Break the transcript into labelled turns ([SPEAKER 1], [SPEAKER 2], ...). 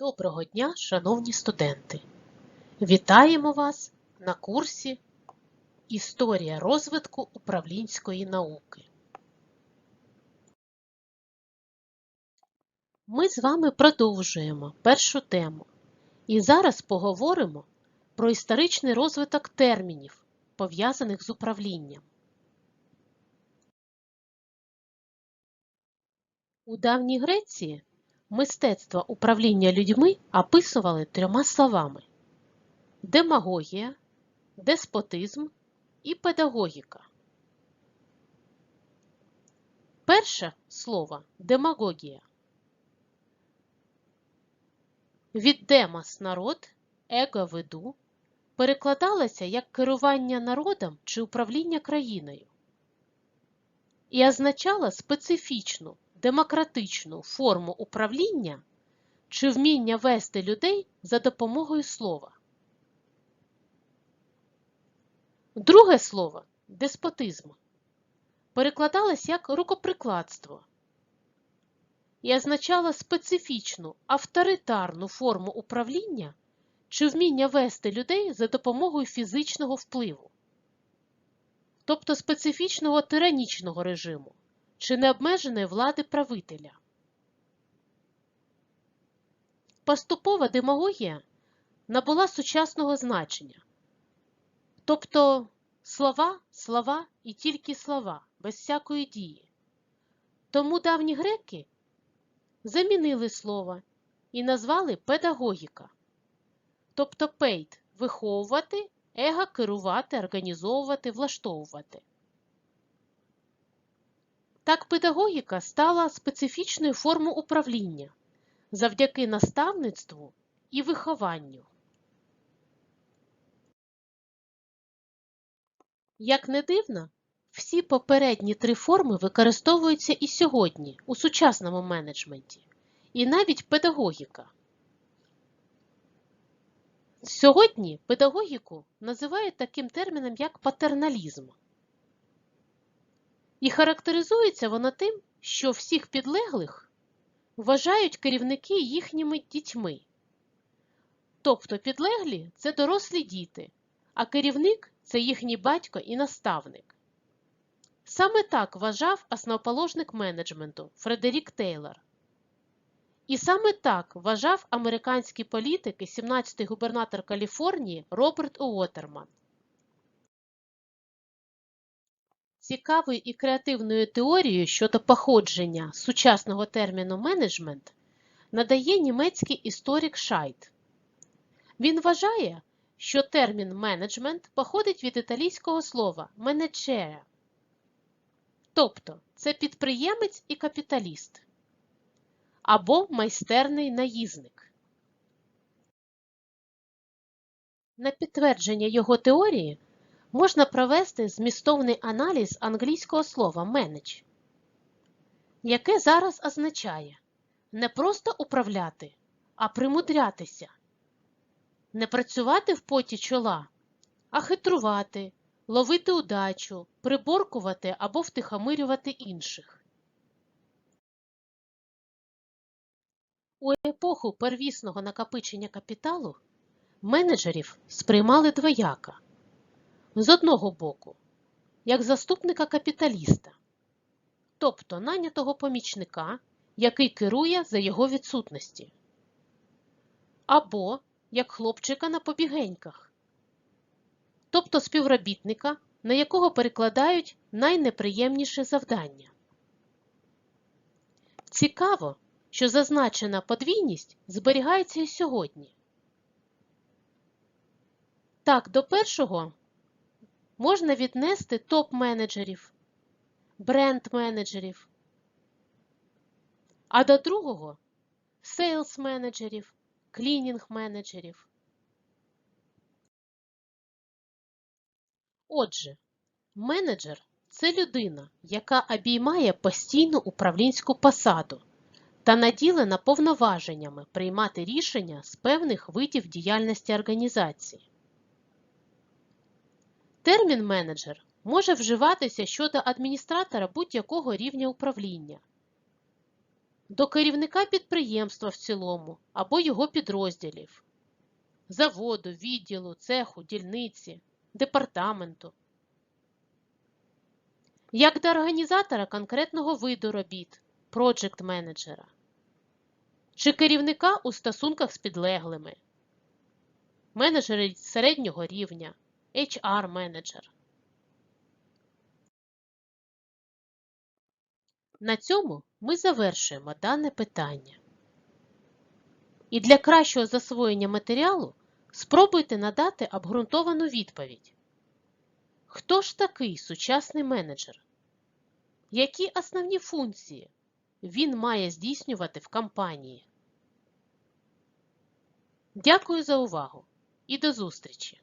[SPEAKER 1] Доброго дня, шановні студенти! Вітаємо вас на курсі Історія розвитку управлінської науки. Ми з вами продовжуємо першу тему і зараз поговоримо про історичний розвиток термінів, пов'язаних з управлінням. У давній Греції мистецтво управління людьми описували трьома словами: демагогія, деспотизм і педагогіка. Перше слово демагогія. Від демос народ, его веду перекладалося як керування народом чи управління країною і означала специфічну демократичну форму управління чи вміння вести людей за допомогою слова. Друге слово деспотизм. Перекладалось як рукоприкладство. І означало специфічну авторитарну форму управління чи вміння вести людей за допомогою фізичного впливу, тобто специфічного тиранічного режиму чи необмеженої влади правителя. Поступова демагогія набула сучасного значення, тобто слова, слова і тільки слова, без всякої дії. Тому давні греки замінили слово і назвали педагогіка, тобто пейт виховувати, его керувати, організовувати, влаштовувати. Так педагогіка стала специфічною формою управління завдяки наставництву і вихованню. Як не дивно, всі попередні три форми використовуються і сьогодні у сучасному менеджменті, і навіть педагогіка. Сьогодні педагогіку називають таким терміном, як патерналізм. І характеризується вона тим, що всіх підлеглих вважають керівники їхніми дітьми. Тобто підлеглі це дорослі діти, а керівник це їхній батько і наставник. Саме так вважав основоположник менеджменту Фредерік Тейлор. І саме так вважав американський політик і 17-й губернатор Каліфорнії Роберт Уотерман. Цікавою і креативною теорією щодо походження сучасного терміну менеджмент надає німецький історик Шайт. Він вважає, що термін менеджмент походить від італійського слова менеджере, тобто це підприємець і капіталіст або майстерний наїзник. На підтвердження його теорії можна провести змістовний аналіз англійського слова «manage», яке зараз означає не просто управляти, а примудрятися, не працювати в поті чола, а хитрувати, ловити удачу, приборкувати або втихомирювати інших. У епоху первісного накопичення капіталу менеджерів сприймали двояко з одного боку, як заступника капіталіста, тобто нанятого помічника, який керує за його відсутності, або як хлопчика на побігеньках, тобто співробітника, на якого перекладають найнеприємніше завдання. Цікаво, що зазначена подвійність зберігається і сьогодні. Так, до першого можна віднести топ-менеджерів, бренд-менеджерів, а до другого сейлс-менеджерів, клінінг-менеджерів. Отже, менеджер це людина, яка обіймає постійну управлінську посаду та наділена повноваженнями приймати рішення з певних видів діяльності організації. Термін менеджер може вживатися щодо адміністратора будь-якого рівня управління. до керівника підприємства в цілому або його підрозділів, заводу, відділу, цеху, дільниці, департаменту. Як до організатора конкретного виду робіт, проджект менеджера чи керівника у стосунках з підлеглими, менеджери середнього рівня, HR-менеджер. На цьому ми завершуємо дане питання. І для кращого засвоєння матеріалу спробуйте надати обґрунтовану відповідь. Хто ж такий сучасний менеджер? Які основні функції він має здійснювати в компанії? Дякую за увагу і до зустрічі!